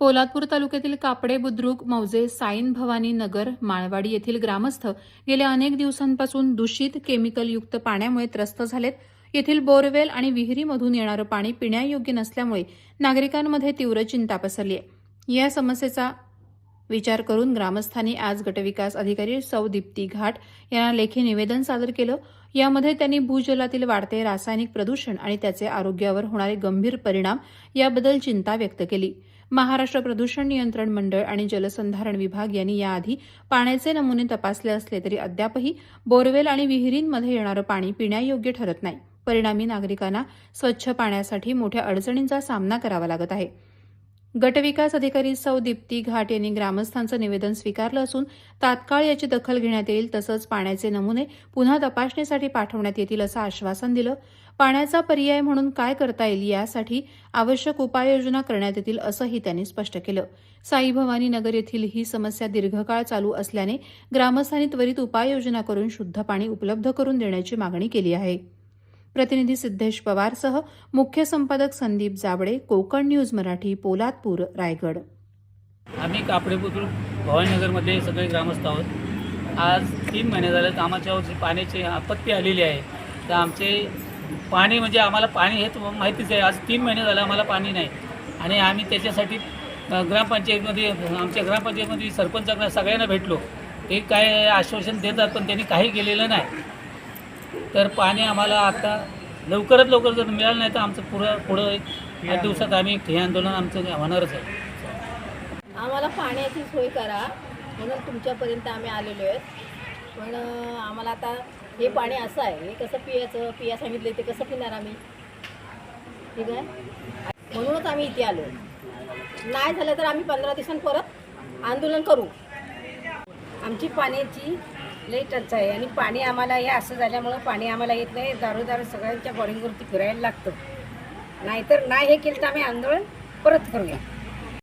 पोलादपूर तालुक्यातील कापडे बुद्रुक मौजे साईन भवानी नगर माळवाडी येथील ग्रामस्थ गेल्या अनेक दिवसांपासून दूषित केमिकलयुक्त पाण्यामुळे त्रस्त झालेत. येथील बोरवेल आणि विहिरीमधून येणारं पाणी पिण्यायोग्य नसल्यामुळे नागरिकांमध्ये तीव्र चिंता पसरली आहे. या समस्येचा विचार करून ग्रामस्थांनी आज गटविकास अधिकारी सौ दीप्ती घाट यांना लेखी निवेदन सादर केलं. यामध्ये त्यांनी भूजलातील वाढते रासायनिक प्रदूषण आणि त्याचे आरोग्यावर होणारे गंभीर परिणाम याबद्दल चिंता व्यक्त केली. महाराष्ट्र प्रदूषण नियंत्रण मंडळ आणि जलसंधारण विभाग यांनी याआधी पाण्याचे नमुने तपासले असले तरी अद्यापही बोरवेल आणि विहिरींमध्ये येणारं पाणी पिण्यायोग्य ठरत नाही. परिणामी नागरिकांना स्वच्छ पाण्यासाठी मोठ्या अडचणींचा सामना करावा लागत आहे. गटविकास अधिकारी सौ दीप्ती घाट यांनी ग्रामस्थांचं निवेदन स्वीकारलं असून तात्काळ याची दखल घेण्यात येईल तसंच पाण्याचे नमुने पुन्हा तपासणीसाठी पाठवण्यात येतील असं आश्वासन दिलं. पाण्याचा पर्याय म्हणून काय करता येईल यासाठी आवश्यक उपाययोजना करण्यात येतील असंही त्यांनी स्पष्ट केलं. साई भवानी नगर येथील ही समस्या दीर्घकाळ चालू असल्याने ग्रामस्थांनी त्वरित उपाययोजना करून शुद्ध पाणी उपलब्ध करून देण्याची मागणी केली आहे. प्रतिनिधी सिद्धेश पवारसह मुख्य संपादक संदीप जाबडे कोकण न्यूज मराठी पोलादपूर रायगड. आम्ही कापडे बुद्रुक भवानीनगरमध्ये सगळे ग्रामस्थ आहोत. आज तीन महिने झाले तर पाण्याची आपत्ती आलेली आहे. तर आमचे पाणी म्हणजे आम्हाला पाणी हे तुम्हाला माहितीच आहे. आज तीन महिने झाले आम्हाला पाणी नाही. आणि आम्ही त्याच्यासाठी ग्रामपंचायतमध्ये आमच्या ग्रामपंचायतमध्ये सरपंचांना सगळ्यांना भेटलो. ते काय आश्वासन देतात पण त्यांनी काही केलेलं नाही. तर पाणी आम्हाला आता लवकरात लवकर जर मिळालं नाही तर आमचं पुढं पुढं एक आठ दिवसात आम्ही हे आंदोलन आमचं होणारच आहे. आम्हाला पाण्याची सोय करा म्हणून तुमच्यापर्यंत आम्ही आलेलो आहेत पण आम्हाला आता हे पाणी असं आहे हे कसं पियाचं पिया सांगितलं ते कसं पिणार आम्ही? ठीक आहे? म्हणूनच आम्ही इथे आलो. नाही झालं तर आम्ही पंधरा दिवसांनी परत आंदोलन करू. आमची पाण्याची लई टंचाई आहे. आणि पाणी आम्हाला हे असं झाल्यामुळं पाणी आम्हाला येत नाही. दारू दारू सगळ्यांच्या बोरिंगवरती फिरायला लागतं. नाहीतर नाही हे केलं तर आम्ही आंदोलन परत करूया.